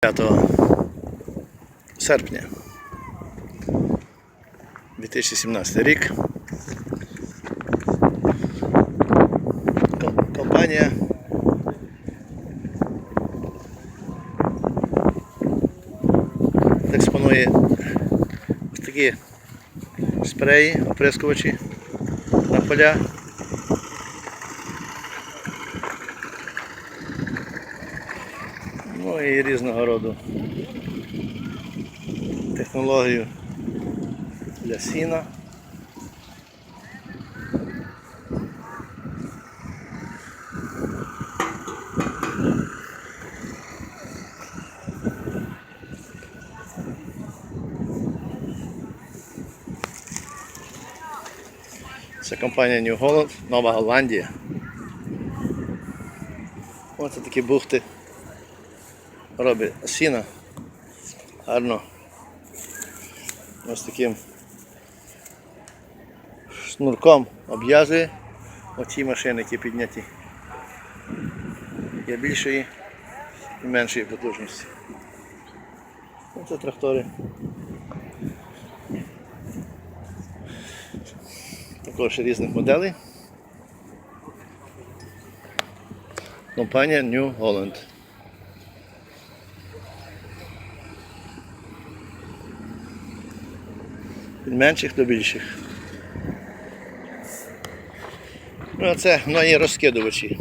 5 серпня 2017 рік. Компанія експонує ось такі спреї, оприскувачі на поля. Ну і різного роду технологію для сіна. Це компанія New Holland, Нова Голландія. Ось такі бухти робить сіна гарно ось таким шнурком обв'язує оці машини, які підняті. Є більшої і меншої потужності. Оце трактори. Також різних моделей. Компанія New Holland. Від менших до більших. Ну, а це нові розкидувачі.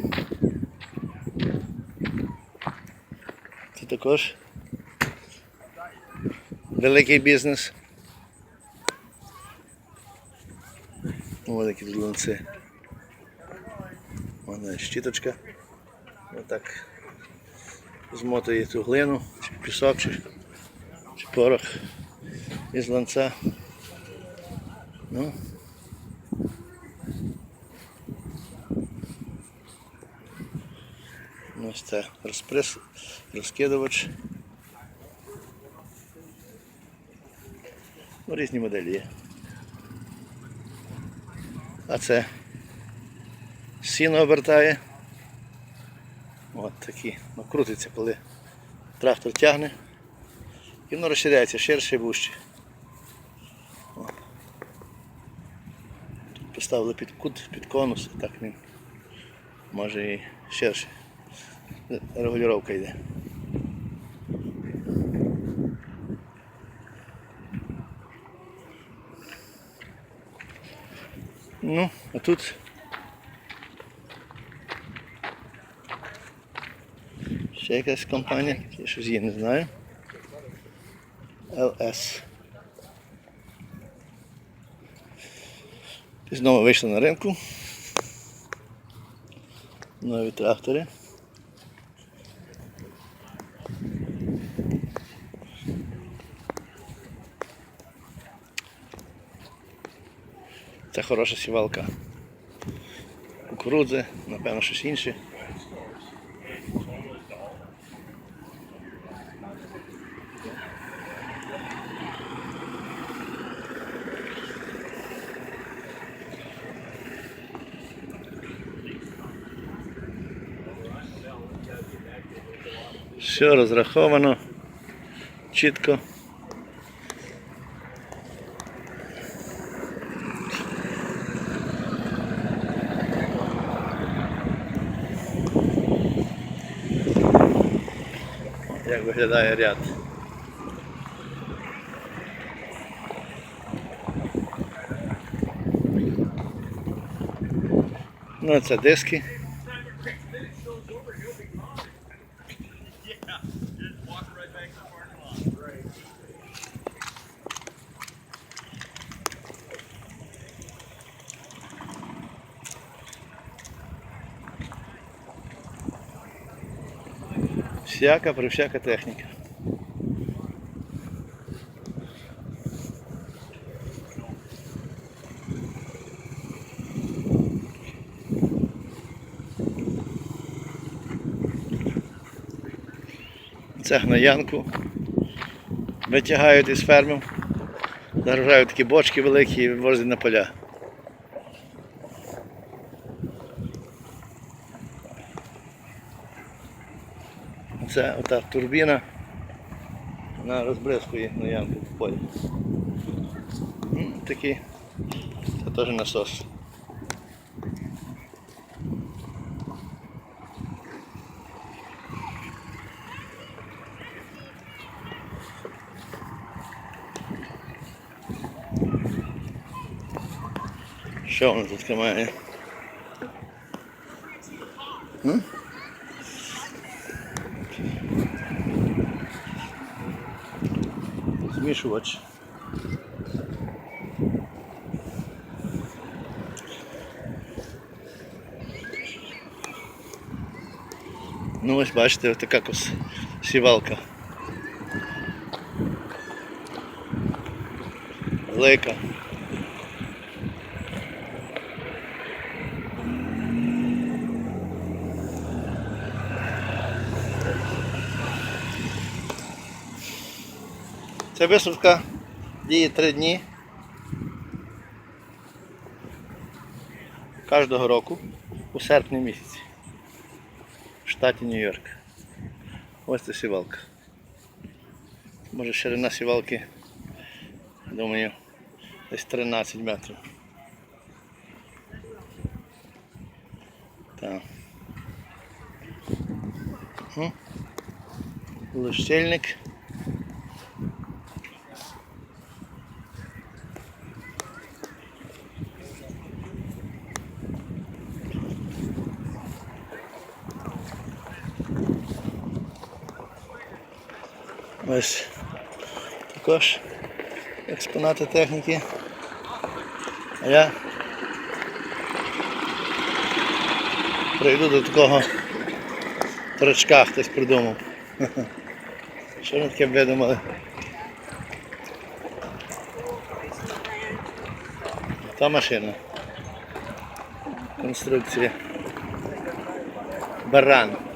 Це також великий бізнес. Ось такі лунці. Вона щіточка. Отак змотує цю глину, чи пісок, чи, чи порох із ланця. Ну. Ось це розпрес, розкидувач. Ну, різні моделі є. А це сіно обертає. От такі. Ну, крутиться, коли трактор тягне. І воно розширяється ширше і вужче. Поставили під кут, під конус, так він може і ширше. Регулювання йде. Ну, а тут ще якась компанія, я щось її не знаю. LS. І знову вийшли на ринку. Нові трактори. Це хороша сівалка. Кукурудзи, напевно, щось інше. Все розраховано чітко. Як виглядає ряд. Ну, це диски. Всяка, при всяка техніка. Це гноянку. Витягають із ферми, загружають такі бочки великі і вивозять на поля. Це ота турбіна на розбризкує на ямку в полі. Такий. Це теж насос. Що воно тут має? М? Змішувач. Ну ось бачите, ось така сівалка. Велика. Ця висадка діє три дні. Кожного року у серпні місяці в штаті Нью-Йорк. Ось це сівалка. Може ширина сівалки, думаю, десь 13 метрів. Так. Угу. Ось також експонати техніки. А я прийду до такого торочка хтось придумав. Що ми таке видумали? Та машина. Конструкція. Баран.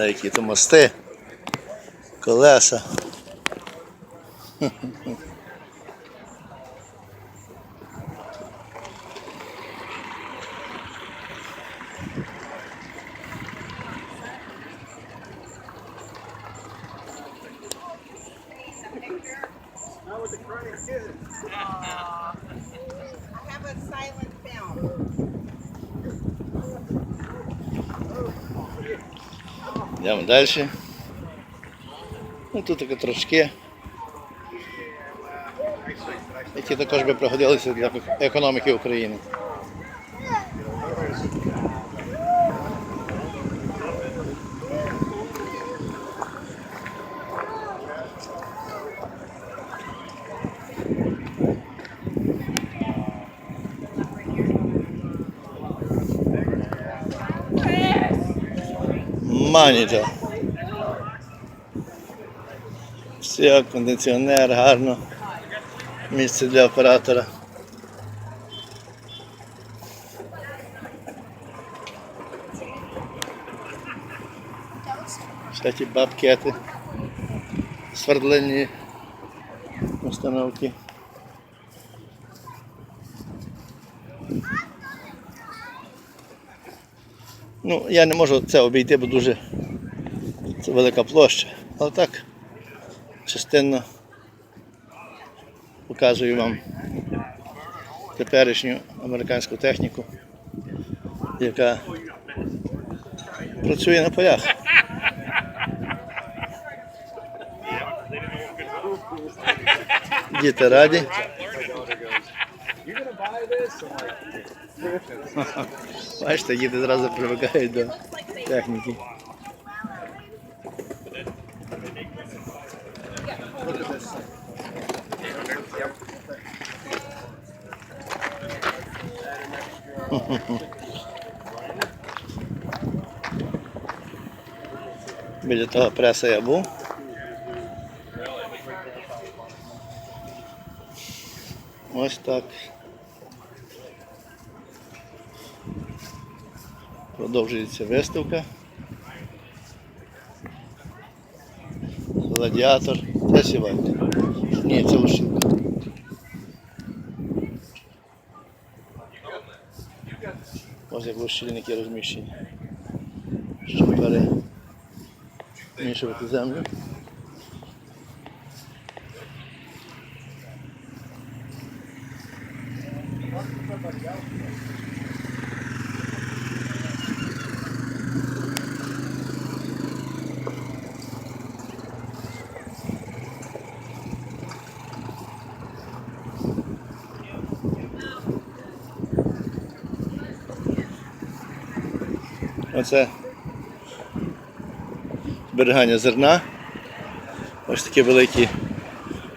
Да, які то мости, колеса. I have a silent film. Йдемо далі. Ну, тут такі трошки, які також би пригодилися для економіки України. Манітор. Все, кондиціонер, гарно. Місце для оператора. Всякі бабкети. Свердлинні установки. Ну, я не можу це обійти, бо дуже це велика площа. Але так, частинно показую вам теперішню американську техніку, яка працює на полях. Діти раді. Бачите, діти зразу привикають до техніки. Біля того преса я був. Ось так. Продовжується виставка. Гладіатор. Це сівалька. Ні, це лошинка. Ось як розчільники розміщені. Щоб перемішувати землю. Оце зберігання зерна. Ось такі великі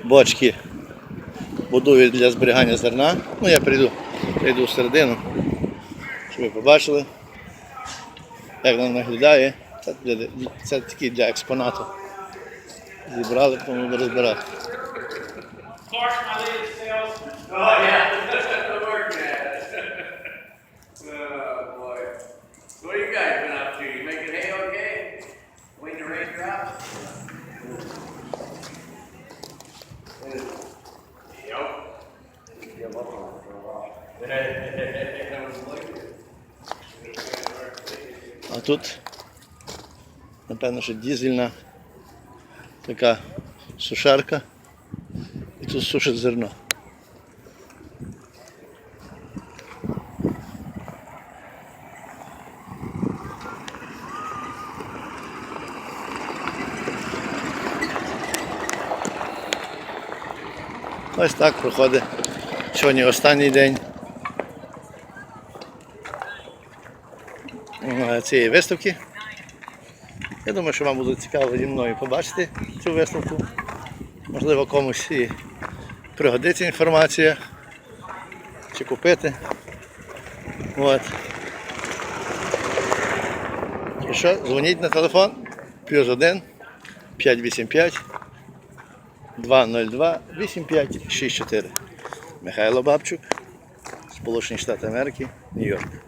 бочки будують для зберігання зерна. Ну я прийду, прийду всередину, щоб ви побачили, як воно виглядає. Це, це такі для експонату. Зібрали, тому розбирати. А тут, напевно, що дізельна така сушарка. І тут сушить зерно. Ось так проходить сьогодні останній день цієї виставки. Я думаю, що вам буде цікаво зі мною побачити цю виставку. Можливо, комусь і пригодиться інформація чи купити. От. І що, дзвоніть на телефон плюс 1 585 202 8564. Михайло Бабчук, Сполучені Штати Америки, Нью-Йорк.